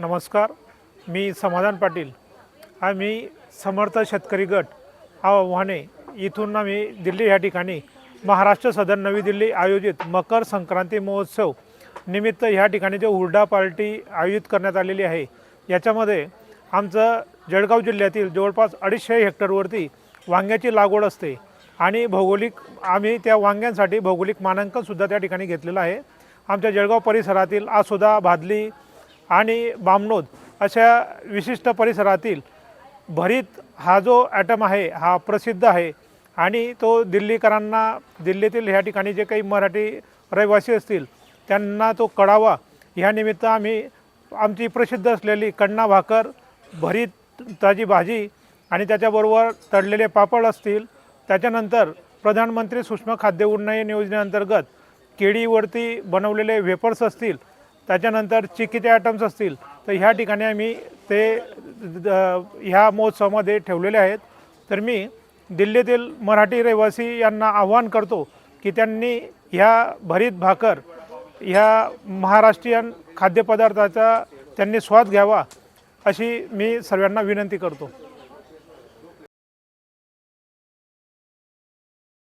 नमस्कार मी समाधान पाटील. आम्ही समर्थ शेतकरी गट आव्हाने इथून आम्ही दिल्ली या ठिकाणी महाराष्ट्र सदन नवी दिल्ली आयोजित मकर संक्रांती महोत्सव निमित्त ह्या ठिकाणी जे हुरडा पार्टी आयोजित करण्यात आलेली आहे याच्यामध्ये आमचं जळगाव जिल्ह्यातील जवळपास अडीचशे हेक्टरवरती वांग्याची लागवड असते आणि भौगोलिक आम्ही त्या वांग्यांसाठी भौगोलिक मानांकनसुद्धा त्या ठिकाणी घेतलेलं आहे. आमच्या जळगाव परिसरातील आसोदा भादली आणि बामनोद अशा विशिष्ट परिसरातील भरीत हा जो ॲटम आहे हा प्रसिद्ध आहे आणि तो दिल्लीकरांना दिल्लीतील ह्या ठिकाणी जे काही मराठी रहिवासी असतील त्यांना तो कळावा. ह्या निमित्त आम्ही आमची प्रसिद्ध असलेली कण्णा भाकर भरीत ताजी भाजी आणि त्याच्याबरोबर तळलेले पापड असतील. त्याच्यानंतर प्रधानमंत्री सूक्ष्म खाद्य उन्नयन योजनेअंतर्गत केळीवरती बनवलेले वेपर्स असतील. त्याच्यानंतर चिक्कीचे आयटम्स असतील तर ह्या ठिकाणी आम्ही ते ह्या महोत्सवामध्ये ठेवलेले आहेत. तर मी दिल्लीतील मराठी रहिवासी यांना आव्हान करतो की त्यांनी ह्या भरीत भाकर ह्या महाराष्ट्रीयन खाद्यपदार्थाचा त्यांनी स्वाद घ्यावा अशी मी सर्वांना विनंती करतो.